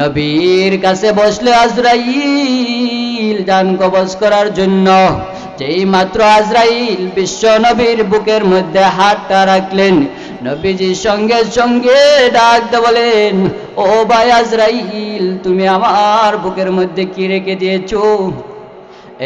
নবীর কাছে বসলে আজরাইল যান কবজ করার জন্য। যেই মাত্র আজরাইল বিশ্ব নবীর বুকের মধ্যে হাতটা রাখলেন, নবীজির সঙ্গে সঙ্গে ডাকতে বলেন, ও ভাই আজরাইল, তুমি আমার বুকের মধ্যে কি রেখে দিয়েছ?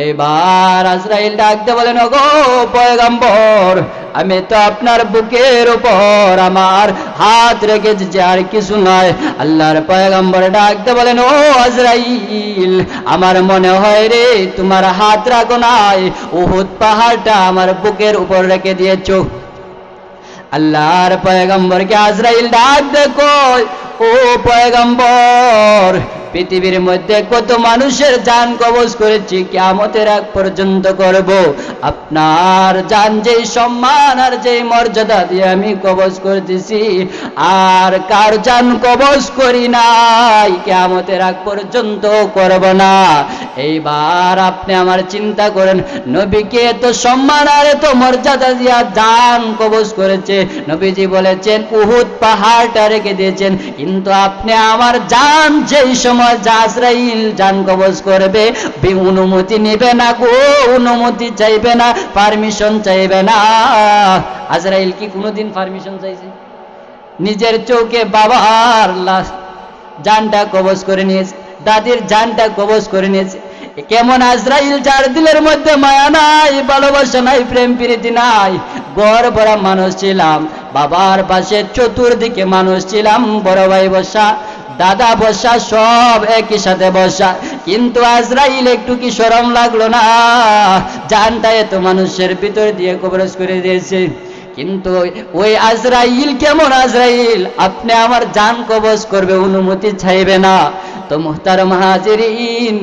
এবার আজরাইল ডাকতে বলেন গো পয়গম্বর, আমি তো আপনার বুকের উপর আমার হাত রেখেছি যে আর কিছু নয়। আল্লাহর পয়গম্বর ডাকতে বলেন, ও আজরাইল, আমার মনে হয় রে, তোমার হাত রাখো নাই, উহুদ পাহাড়টা আমার বুকের উপর রেখে দিয়েছ। আল্লাহর পয়গম্বরকে আজরাইল ডাক দেখো, ও পয়গম্বর পৃথিবীর মধ্যে কত মানুষের জান কবজ করেছি কেমতের আগ পর্যন্ত করব। আপনার জান যেই সম্মান আর যেই মর্যাদা দিয়ে আমি কবজ করতেছি, আর কার জান কবজ করি নাই কেমতের আগ পর্যন্ত করব না। এইবার আপনি আমার চিন্তা করেন, নবীকে এত সম্মান আর এত মর্যাদা দিয়া জান কবজ করেছে। নবীজি বলেছেন, উহুদ পাহাড়টা রেখে দিয়েছেন, কিন্তু আপনি আমার জান যেই সময় জাসরাইল জান কবজ করবে। অনুমতি নেবে না গো, অনুমতি চাইবে না পারমিশন চাইবে না। আজরাইল কি কোনোদিন পারমিশন চাইছে? নিজের চোখে বাবার লাশ জানটা কবজ করে নিয়েছে, দাদির জানটা কবজ করে নিয়েছে। কেমন আজরাইল যার দিলের মধ্যে মায়া নাই, ভালোবাসা নাই, প্রেম প্রীতি নাই গড় ভরা মানুষ ছিলাম। বাবার পাশে চতুর্দিকে মানুষ ছিলাম, বড় ভাই বসা দাদা বসা সব একই সাথে বসা কিন্তু আজরাইল একটু কি সরম লাগল না? জানটা এত মানুষের ভিতর দিয়ে কবরজ করে দিয়েছে। কিন্তু ওই আজরাইল কেমন আজরাইল? আপনি আমার জান কবজ করবে, অনুমতি চাইবে না। তো মুহতার মাহাজিরিন,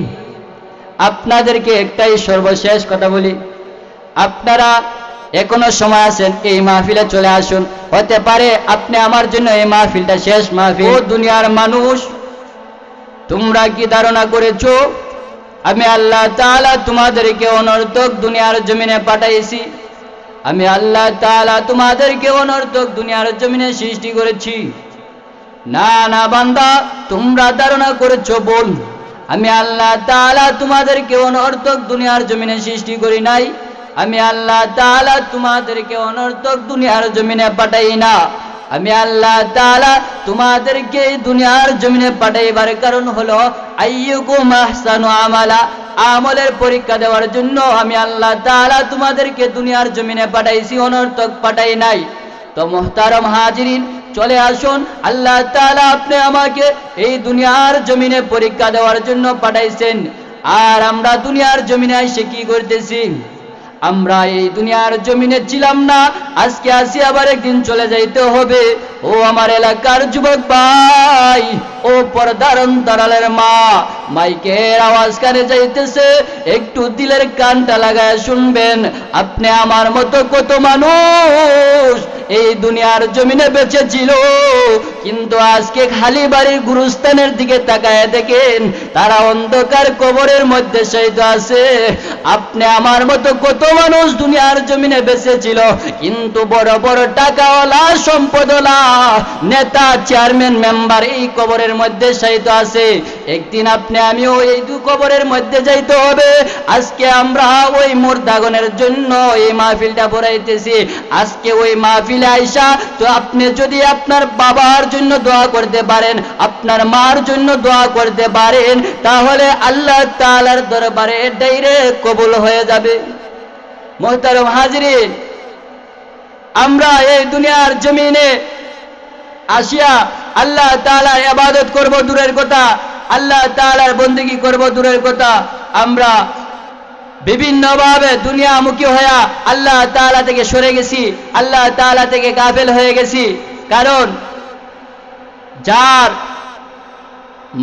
আপনাদেরকে একটাই সর্বশেষ কথা বলি। আপনারা এখনও সময় আছেন এই মাহফিলে চলে আসুন। হতে পারে আপনি আমার জন্য এই মাহফিলটা শেষ মাহফিল। ও দুনিয়ার মানুষ, তোমরা কি ধারণা করেছ? আমি আল্লাহ তাআলা তোমাদেরকে অনর্থক দুনিয়ার জমিনে পাঠাইছি। আমি আল্লাহ তাআলা তোমাদেরকে অনর্থক দুনিয়ার জমিনে সৃষ্টি করেছি। না না, বান্দা, তোমরা ধারণা করেছ, বল। আমি আল্লাহ তাআলা তোমাদেরকে অনর্থক দুনিয়ার জমিনে সৃষ্টি করি নাই। আমি আল্লাহ তাআলা তোমাদেরকে অনর্থক দুনিয়ার জমিনে পাঠাই না। আমি আল্লাহ তাআলা তোমাদেরকে দুনিয়ার জমিনে পাঠাইবার কারণ হলো আমালা, আমলের পরীক্ষা দেওয়ার জন্য আমি আল্লাহ তাআলা তোমাদেরকে দুনিয়ার জমিনে পাঠাইছি, অনর্থক পাঠাই নাই। তো মোহতারম হাজিরিন, চলে আসুন, আল্লাহ তাআলা আপনি আমাকে এই দুনিয়ার জমিনে পরীক্ষা দেওয়ার জন্য পাঠাইছেন। আর আমরা দুনিয়ার জমিনে এসে কি করতেছি? আমরা এই দুনিয়ার জমিনে ছিলাম না। আজকে আসি, আবার একদিন চলে যাইতে হবে। ও আমার এলাকার যুবক ভাই ও পর্দার অন্তরালের মা। মাইকের আওয়াজ কানে যাইতেছে, একটু দিলের কানটা লাগায় শুনবেন, আপনি আমার মতো কত মানুষ এই দুনিয়ার জমিনে বেঁচে ছিল কিন্তু আজকে খালি বাড়ির গুরুস্থানের দিকে তাকায় দেখেন, তারা অন্ধকার কবরের মধ্যে সহিত আছে। আপনি আমার মতো কত মানুষ দুনিয়ার জমিনে বেঁচে ছিল কিন্তু বড় বড় টাকাওয়ালা, সম্পদওয়ালা, নেতা, চেয়ারম্যান, মেম্বার এই কবরের মধ্যে সহিত আছে। একদিন আপনি, আমিও এই দু কবরের মধ্যে যাইতে হবে। আজকে আমরা ওই মুর্দাগনের জন্য এই মাহফিলটা পড়াইতেছি আজকে ওই মাহফিলে আইসা তো আপনি যদি আপনার বাবার জন্য দোয়া করতে পারেন, আপনার মার জন্য দোয়া করতে পারেন, তাহলে আল্লাহ তাআলার দরবারে ডাইরেক্ট কবুল হয়ে যাবে। মোহতারম হাজিরিন, আমরা এই দুনিয়ার জমিনে আসিয়া আল্লাহ তাআলার ইবাদত করব দূরের কথা, আল্লাহ তাআলার বন্দেগী করব দূরের কথা। আমরা বিভিন্নভাবে দুনিয়ামুখী হয়ে আল্লাহ তাআলা থেকে সরে গেছি, আল্লাহ তাআলা থেকে গাফেল হয়ে গেছি। কারণ যার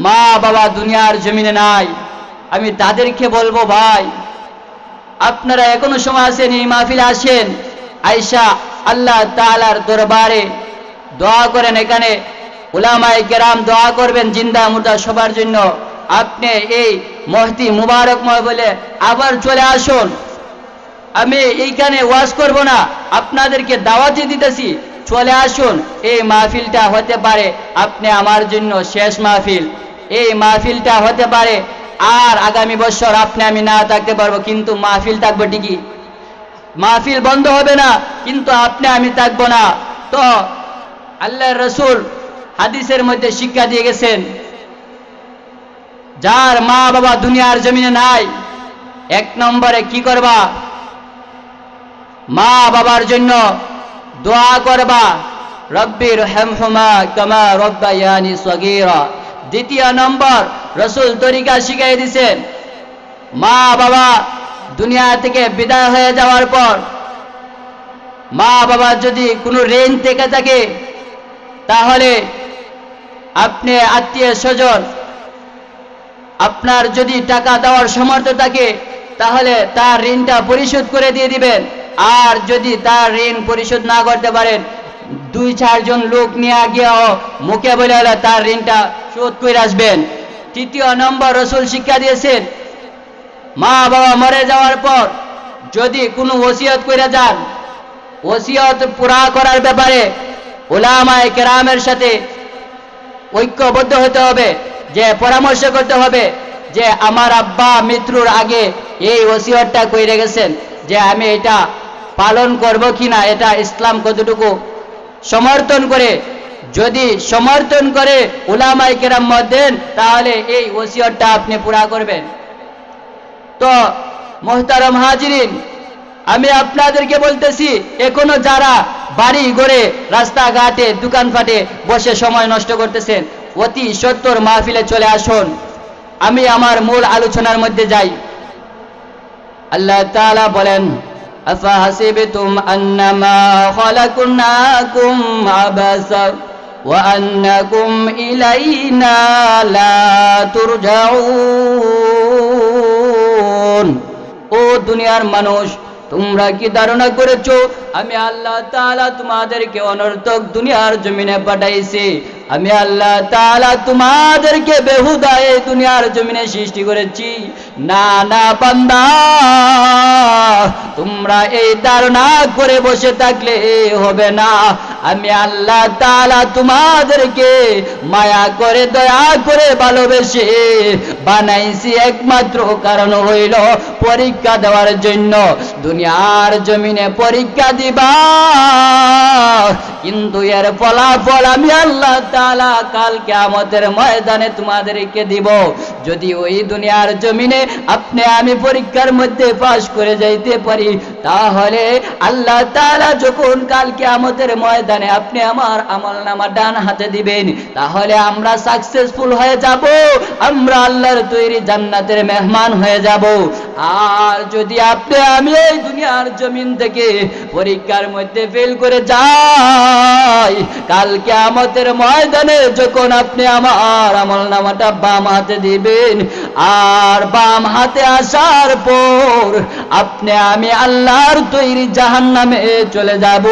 মা বাবা দুনিয়ার জমিনে নাই, আমি তাদেরকে বলব, ভাই, আপনারা এখনও সময় আছেন এই মাহফিলে আসেন। আয়সা আল্লাহ তাআলার দরবারে দোয়া করেন এখানে। উলামায়ে কেরাম দোয়া করবেন জিন্দা মুর্দা সবার জন্য। আপনি এই মহতি মুবারকময় বলে আবার চলে আসুন। আমি এইখানে ওয়াজ করব না, আপনাদেরকে দাওয়াতি দিতেছি, চলে আসুন। এই মাহফিলটা হতে পারে আপনি আমার জন্য শেষ মাহফিল। এই মাহফিলটা হতে পারে আর আগামী বছর আপনি আমি না থাকতে পারব, কিন্তু মাহফিল থাকব ঠিকই। মাহফিল বন্ধ হবে না, কিন্তু আপনি আমি থাকব না। তো আল্লাহ রসুল হাদিসের মধ্যে শিক্ষা দিয়ে গেছেন, যার মা বাবা দুনিয়ার জমিনে নাই, এক নম্বরে কি করবা? মা বাবার জন্য দোয়া করবা, রব্বির হেমহুমা কামা রব্বায়ানি দ্বিতীয় নম্বর, রসুল তরিকা শিখাই দিছেন, মা বাবা দুনিয়া থেকে বিদায় হয়ে যাওয়ার পর, মা বাবা যদি কোনো ঋণ থেকে থাকে, তাহলে আপনি আত্মীয় স্বজন, আপনার যদি টাকা দেওয়ার সামর্থ্য থাকে, তাহলে তার ঋণটা পরিশোধ করে দিয়ে দিবেন। আর যদি তার ঋণ পরিশোধ না করতে পারেন, দুই, চারজন লোক নিয়ে গিয়েও মুখে বলে হলে তার ঋণটা শোধ করে আসবেন। তৃতীয় নম্বর রসুল শিক্ষা দিয়েছেন, মা বাবা মরে যাওয়ার পর যদি কোনো ওসিয়ত করে যান, ওসিয়ত পুরা করার ব্যাপারে ওলামায় কেরামের সাথে ঐক্যবদ্ধ হতে হবে, যে পরামর্শ করতে হবে, যে আমার আব্বা মৃত্যুর আগে এই ওসিয়তটা কইরে গেছেন, যে আমি এটা পালন করব কিনা, এটা ইসলাম কতটুকু সমর্থন করে। যদি সমর্থন করে উলামাই কেরাম মত দেন তাহলে এই ওসিয়তটা আপনি পুরা করবেন। তো মোহতারম হাজিরিন আমি আপনাদেরকে বলতেছি, এখনও যারা বাড়ি গড়ে রাস্তাঘাটে, দোকানপাটে বসে সময় নষ্ট করতেছেন, অতি সত্তর মাহফিলে চলে আসুন। আমি আমার মূল আলোচনার মধ্যে যাই। আল্লাহ তাআলা বলেন ও দুনিয়ার মানুষ তোমরা কি ধারণা করেছ? আমি আল্লাহ তোমাদেরকে অনর্থক দুনিয়ার জমিনে পাঠাইছি। আমি আল্লাহ তাআলা তোমাদেরকে বেহুদা এই দুনিয়ার জমিনে সৃষ্টি করেছি। না না, বান্দা, তোমরা এই ধারণা করে বসে থাকলে হবে না। আমি আল্লাহ তাআলা তোমাদেরকে মায়া করে, দয়া করে ভালোবেসে বানাইছি একমাত্র কারণ হইল পরীক্ষা দেওয়ার জন্য। দুনিয়ার জমিনে পরীক্ষা দিবা, কিন্তু এর ফলাফল আমি আল্লাহ তাআলা কাল কিয়ামতের ময়দানে তোমাদেরকে দিব। যদি ওই দুনিয়ার জমিনে আপনি আমি পরীক্ষার মধ্যে পাশ করে যাইতে পারি, তাহলে আল্লাহ যখন ময়দানে আপনি আমার ডান হাতে দিবেন, তাহলে আমরা সাকসেসফুল হয়ে যাব, আমরা আল্লাহর তৈরি জান্নাতের মেহমান হয়ে যাব। আর যদি আপনি আমি এই দুনিয়ার জমিন থেকে পরীক্ষার মধ্যে ফেল করে যাই, কাল কিয়ামতের ময়দানে যখন আপনি আমার আমল নামাটা বাম হাতে দিবেন, আর বাম হাতে আসার পর আপনি, আমি আল্লাহর তৈরি জাহান নামে চলে যাব।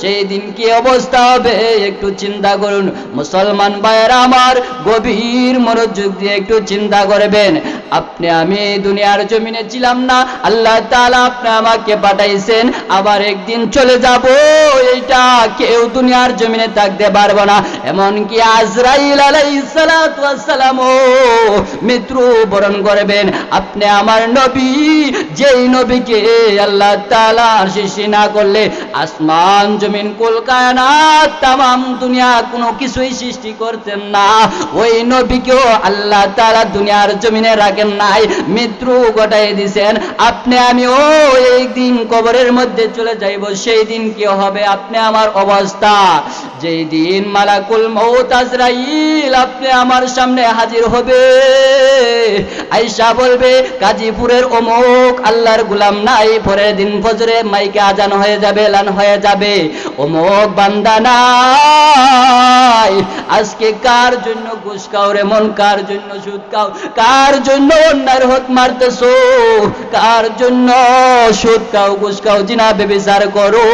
সেই দিন কি অবস্থা হবে? একটু চিন্তা করুন। মুসলমান ভাইয়েরা আমার গভীর মনোযোগ দিয়ে একটু চিন্তা করবেন। আপনি, আমি দুনিয়ার জমিনে ছিলাম না। আল্লাহ তালা আপনি আমাকে পাঠাইছেন, আবার একদিন চলে যাব। এইটা কেউ দুনিয়ার জমিনে থাকতে পারব না। এমনকি আজরাইল মৃত্যু বরণ করবেন। আপনি আমার নবী, যেই নবীকে আল্লাহ না করলে আসমান, জমিন তামাম দুনিয়া কোনো কিছুই সৃষ্টি করতেন না। ওই নবীকেও আল্লাহ তাআলা দুনিয়ার জমিনে রাখেন নাই, মৃত্যু ঘটাই দিছেন। আপনি, আমিও এই দিন কবরের মধ্যে চলে যাইব, সেই দিন কি হবে? আপনি আমার অবস্থা। যেই দিন মালাকুল মৌত আজরাইল, আপনি আমার সামনে হাজির হবে। আইসা বলবে, গাজীপুরের অমুক আল্লাহর গুলাম নাই, পরের দিন ফজরে মাইকে আজান হয়ে যাবে, এলান হয়ে যাবে। অমুক বান্দা নাই। আজকে কার জন্য ঘুষ খাও রে মন? কার জন্য সুদ খাও? কার জন্য অন্যায়ের হক মারতেছো? কার জন্য সুদ খাও, ঘুষ খাও? জিনা বেবিচার করো,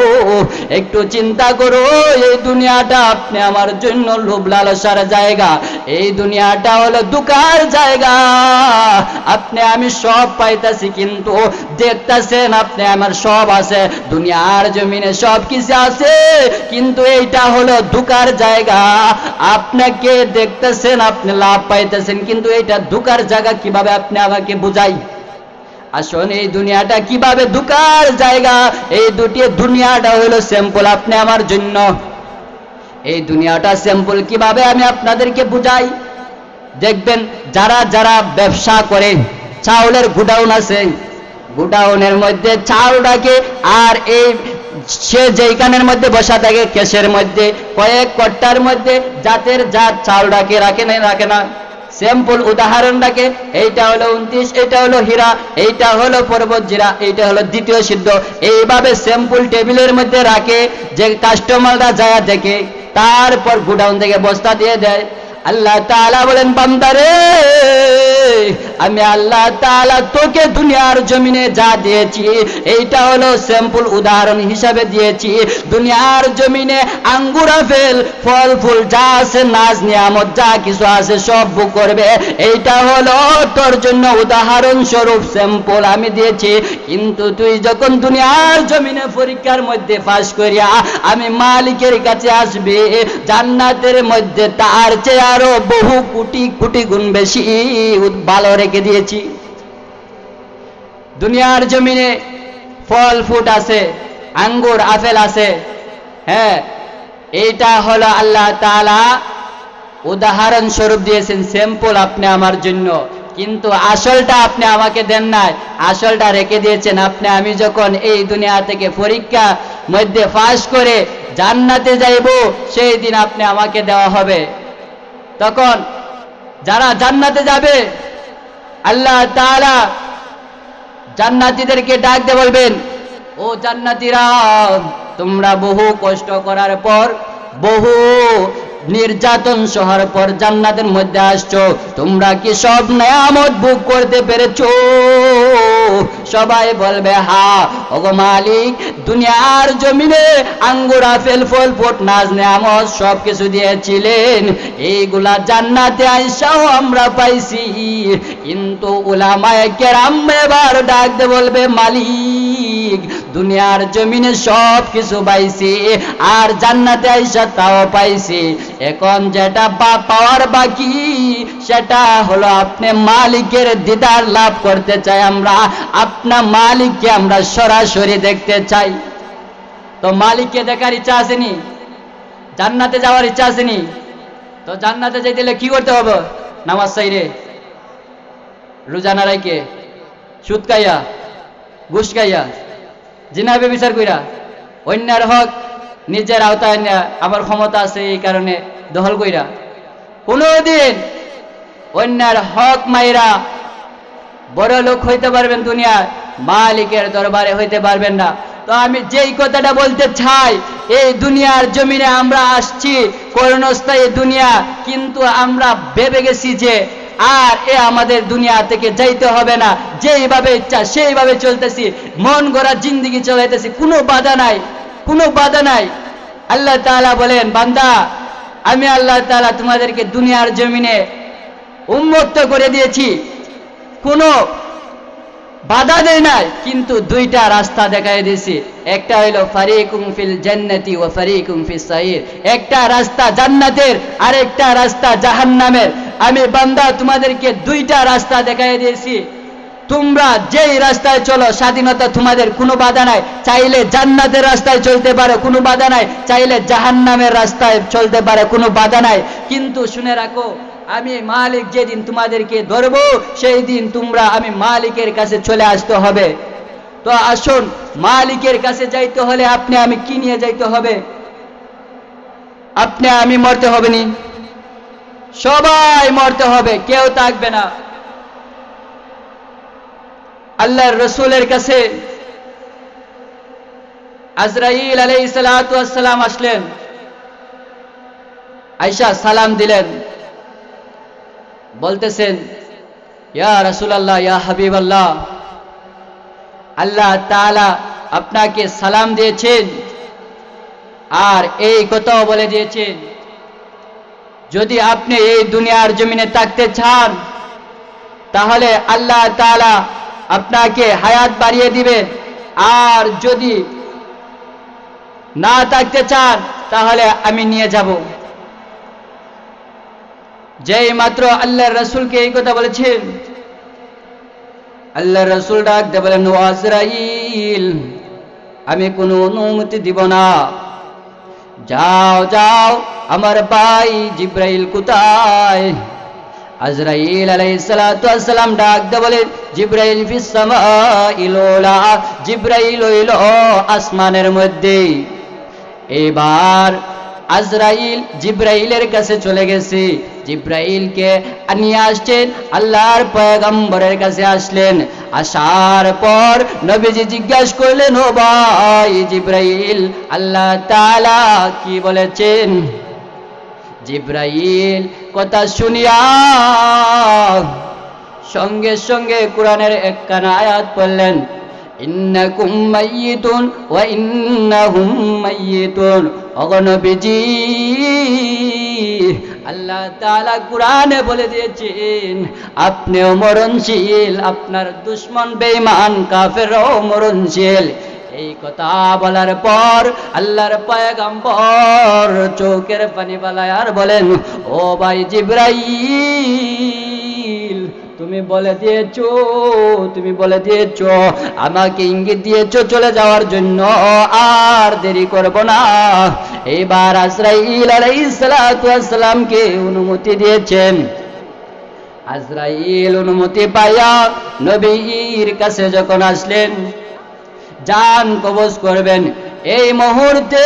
একটু চিন্তা করো, এই দুনিয়াটা আপনি আমার জন্য লোভ, লালসার জায়গা। এই দুনিয়াটা হলো দুকার জায়গা। আপনি আমি সব পাইতাছি, কিন্তু দেখতাছেন আপনি আমার সব আছে। দুনিয়ার জমিনে সব কিছু আছে, কিন্তু এইটা হলো দুকার জায়গা। আপনাকে দেখতেছেন, আপনি লাভ পাইতেছেন, কিন্তু এইটা দুকার জায়গা কীভাবে আপনি আমাকে বুঝাই? আসুন, এই দুনিয়াটা কীভাবে দুকার জায়গা? এই দুটি দুনিয়াটা হলো স্যাম্পল আপনি আমার জন্য। এই দুনিয়াটা স্যাম্পল কীভাবে আমি আপনাদেরকে বুঝাই? দেখবেন, যারা যারা ব্যবসা করে, চাউলের গুডাউন আছে। গুডাউনের মধ্যে চাউল রাখে আর এই সে যেইখানের মধ্যে বসা থাকে, কেশের মধ্যে, কয়েক কট্টার মধ্যে জাতের জাত চাউল রাখে রাখে না রাখে না। স্যাম্পল উদাহরণ রাখে এইটা হলো উনত্রিশ, এইটা হলো হীরা, এইটা হলো পর্বত জিরা, এইটা হলো দ্বিতীয় সিদ্ধ। এইভাবে স্যাম্পল টেবিলের মধ্যে রাখে, যে কাস্টমাররা যায় দেখে। তারপর গুডাউন থেকে বস্তা দিয়ে দেয়। আল্লাহ তাআলা বলেন, বান্দারে, আমি আল্লাহ তাআলা তোকে দুনিয়ার জমিনে যা দিয়েছি, এইটা হলো স্যাম্পল উদাহরণ হিসাবে দিয়েছি। দুনিয়ার জমিনে আঙ্গুর, আপেল, ফল, ফুল যা আছে, নাজ, নিয়ামত, যা কিছু আছে, সব বুক করবে। এইটা হলো তোর জন্য উদাহরণ স্বরূপ স্যাম্পল আমি দিয়েছি। কিন্তু তুই যখন দুনিয়ার জমিনে পরীক্ষার মধ্যে পাশ করিয়া আমি মালিকের কাছে আসবে, জান্নাতের মধ্যে তার চেয়ে আরও বহু কোটি কোটি গুণ বেশি ভালো রেখে দিয়েছি। দুনিয়ার জমিনে ফল ফুট আছে, আঙ্গুর, আপেল আছে হ্যাঁ এইটা হলো আল্লাহ তাআলা উদাহরণ স্বরূপ দিয়েছেন, স্যাম্পল আপনি আমার জন্য। কিন্তু আসলটা আপনি আমাকে দেন নাই, আসলটা রেখে দিয়েছেন। আপনি আমি যখন এই দুনিয়া থেকে পরীক্ষা মধ্যে পাস করে জান্নাতে যাইব, সেই দিন আপনি আমাকে দেওয়া হবে। তখন যারা জান্নাতে যাবে, আল্লাহ তাআলা জান্নাতীদেরকে ডাক দিয়ে বলবেন, ও জান্নাতীরা, তোমরা বহু কষ্ট করার পর বহু নির্যাতন সহার পর জান্নাতের মধ্যে আসছো। তোমরা কি সব নেয়ামত বুক করতে পেরেছ? সবাই বলবে, হা, ওগো মালিক, দুনিয়ার জমিনে আঙ্গুর, আপেল, ফল ফুট নাজ নেয়ামত সব কিছু দিয়েছিলেন। এইগুলা জান্নাতে আইসাও আমরা পাইছি। কিন্তু উলামায়ে কেরাম এবার ডাকতে বলবে, মালিক দুনিয়ার জমিনে সব কিছু পাইছি, আর জান্নাতে আইসা তাও পাইছি। এখন যেটা বা পাওয়ার বাকি, সেটা হলো আপনি মালিকের দিদার লাভ করতে চাই আমরা আপনার মালিককে আমরা সরাসরি দেখতে চাই। তো মালিককে দেখার ইচ্ছা আসেনি জান্নাতে যাওয়ার ইচ্ছা আসেনি তো জান্নাতে যেতে হলে কি করতে হবে? নামাজ সাইরে। রোজা না রাইকে সুদ খাইয়া, ঘুষ খাইয়া। জিনাবে বিচার কইরা। অন্যার হক নিজের আওতায় নেয়া আমার ক্ষমতা আছে এই কারণে দখল কইরা। কোনোদিন অন্যার হক মাইরা বড় লোক হইতে পারবেন দুনিয়ার, মালিকের দরবারে হইতে পারবেন না। তো আমি যেই কথাটা বলতে চাই, এই দুনিয়ার জমিনে আমরা আসছি, করণস্থায়ী দুনিয়া, কিন্তু আমরা ভেবে গেছি যে আর এ আমাদের দুনিয়া থেকে যাইতে হবে না। যেইভাবে ইচ্ছা সেইভাবে চলতেছি। মন গড়া জিন্দিগি চলাইতেছি। কোনো বাধা নাই। কোনো বাধা নাই। আল্লাহ তাআলা বলেন, বান্দা, আমি আল্লাহ তাআলা তোমাদেরকে দুনিয়ার জমিনে উন্মুক্ত করে দিয়েছি। কোনো বাধা দেয় নাই, কিন্তু দুইটা রাস্তা দেখাই দিয়েছি। একটা হইল ফারিকুম ফিল জান্নাতি ও ফারিকুম ফিস সাইর। একটা রাস্তা জান্নাতের আর একটা রাস্তা জাহান্নামের। আমি বান্দা তোমাদেরকে দুইটা রাস্তা দেখাই দিয়েছি। তোমরা যেই রাস্তায় চলো, স্বাধীনতা তোমাদের কোনো বাধা নাই। চাইলে জান্নাতের রাস্তায় চলতে পারো, কোনো বাধা নাই। চাইলে জাহান্নামের রাস্তায় চলতে পারে, কোনো বাধা নাই। কিন্তু শুনে রাখো, আমি মালিক যেদিন তোমাদেরকে ধরবো, সেই দিন তোমরা আমি মালিকের কাছে চলে আসতে হবে। তো আসুন, মালিকের কাছে যাইতে হলে আপনি আমি কি নিয়ে যাইতে হবে? আপনি আমি মরতে হবে নি সবাই মরতে হবে, কেউ থাকবে না। আল্লাহর রসুলের কাছে আজরাইল আলাই সালাম আসলেন। আইসা সালাম দিলেন। বলতেছেন, ইয়া রসুল আল্লাহ ইয়া হাবিব আল্লাহ আল্লাহ তাআলা আপনাকে সালাম দিয়েছেন, আর এই কথাও বলে দিয়েছেন। যদি আপনি এই দুনিয়ার জমিনে থাকতে চান, তাহলে আল্লাহ তাআলা আপনাকে হায়াত বাড়িয়ে দিবে। আর যদি না থাকতে চান, তাহলে আমি নিয়ে যাব। যেই মাত্র আল্লাহর রসুলকে এই কথা বলেছেন আল্লাহ রসুল ডাক দে বলেন, "ও আজরাইল, আমি কোনো অনুমতি দিব না। যাও যাও, আমার ভাই জিব্রাইল কোথায়? আজরাইল আলাইহিসসালাম ডাক দে বলে, জিব্রাইল ফিস ইলোলা জিব্রাইল হইল আসমানের মধ্যে। এবার আজরাইল জিব্রাইলের কাছে চলে গেছে। জিব্রাইলকে নিয়ে আসছেন, আল্লাহর পয়গম্বরের কাছে আসলেন। আসার পর নবীজি জিজ্ঞাসা করলেন, ও ভাই জিব্রাইল, আল্লাহ তাআলা কি বলেছেন? জিব্রাইল কথা শুনিয়া সঙ্গে সঙ্গে কোরআনের একখানা আয়াত পড়লেন। ইন্নাকুম মাইয়িতুন ওয়া ইন্নাহুম মাইয়িতুন অগনবীজি আল্লাহ তাআলা কোরআনে বলে দিয়েছেন, আপনিও মরণশীল, আপনার দুশ্মন বেঈমান কাফেরও মরণশীল। এই কথা বলার পর আল্লাহর পয়গম্বর চোখের পানি বালায় আর বলেন, ও ভাই জিব্রাইল তুমি বলে দিয়েছ, তুমি বলে দিয়েছ, আমাকে ইঙ্গিত দিয়েছ চলে যাওয়ার জন্য, আর দেরি করব না। এবার আজরাইল আলাইহিস সালাতু অনুমতি দিয়েছেন আজরাইল অনুমতি পাইয়া নবীর কাছে যখন আসলেন জান কবজ করবেন। এই মুহূর্তে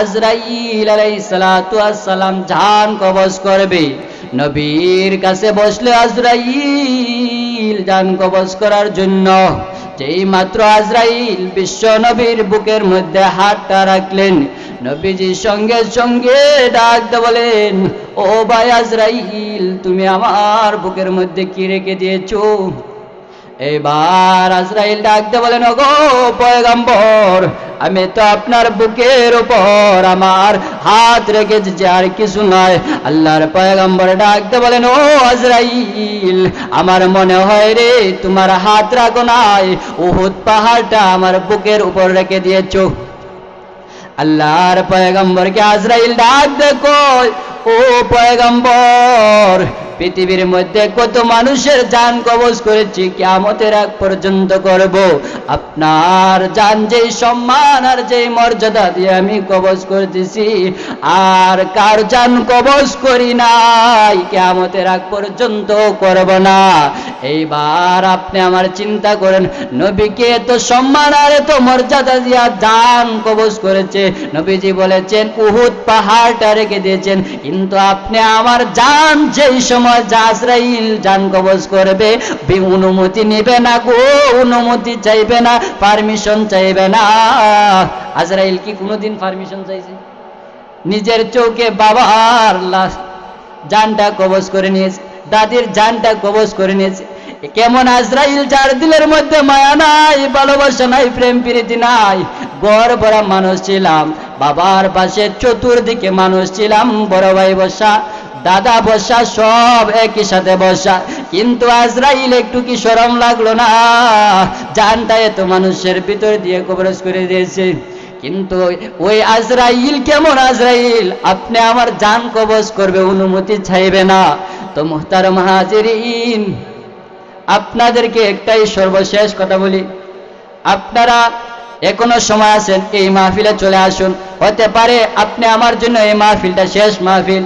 আজরাইল আলাইসালাম জান কবজ করবে। নবীর কাছে বসলে আজরাইল জান কবজ করার জন্য যেই মাত্র আজরাইল বিশ্ব নবীর বুকের মধ্যে হাতটা রাখলেন নবীজি সঙ্গে সঙ্গে ডাক বলেন, ও ভাই আজরাইল, তুমি আমার বুকের মধ্যে কি রেখে দিয়েছ? এবার আজরাইল ডাকতে বলেন, ওগো পয়গম্বর, আমি তো আপনার বুকের উপর আমার হাত রেখেছি যে আর কিছু নয়। আল্লাহর পয়গম্বর ডাকতে বলেন, ও আজরাইল, আমার মনে হয় রে, তোমার হাত রাখো নাই, উহুদ পাহাড়টা আমার বুকের উপর রেখে দিয়েছ। আল্লাহর পয়গম্বরকে আজরাইল ডাক দেখো ও পয়গম্বর পৃথিবীর মধ্যে কত মানুষের জান কবজ করেছি কেমতের আগ পর্যন্ত করব। আপনার জান যেই সম্মান আর যেই মর্যাদা দিয়ে আমি কবজ করতেছি, আর কার জান কবজ করি নাই কেমতের আগ পর্যন্ত করব না। এইবার আপনি আমার চিন্তা করেন, নবীকে এত সম্মান আর এত মর্যাদা দিয়া জান কবজ করেছে, নবীজি বলেছেন, উহুদ পাহাড়টা রেখে দিয়েছেন, কিন্তু আপনি আমার জান যেই সময় আজরাইল কি কোনোদিন পারমিশন চাইছে? নিজের চোখে বাবার লাশ জানটা কবজ করে নিয়েছে, দাদির জানটা কবজ করে নিয়েছে। কেমন আজরাইল যার দিলের মধ্যে মায়া নাই, ভালোবাসা নাই, প্রেম প্রীতি নাই। গড় ভরা মানুষ ছিলাম, বাবার পাশে চতুর্দিকে মানুষ ছিলাম, বড় ভাই বসা দাদা বসা সব একই সাথে বসা কিন্তু আজরাইল একটু কি সরম লাগল না? জানটা এত মানুষের ভিতর দিয়ে কবরজ করে দিয়েছে। কিন্তু ওই আজরাইল কেমন আজরাইল? আপনি আমার জান কবজ করবে, অনুমতি চাইবে না। তো মুহতার মাহাজিরিন আপনাদেরকে একটাই সর্বশেষ কথা বলি। আপনারা এখনও সময় আছেন, এই মাহফিলে চলে আসুন। হতে পারে আপনি আমার জন্য এই মাহফিলটা শেষ মাহফিল।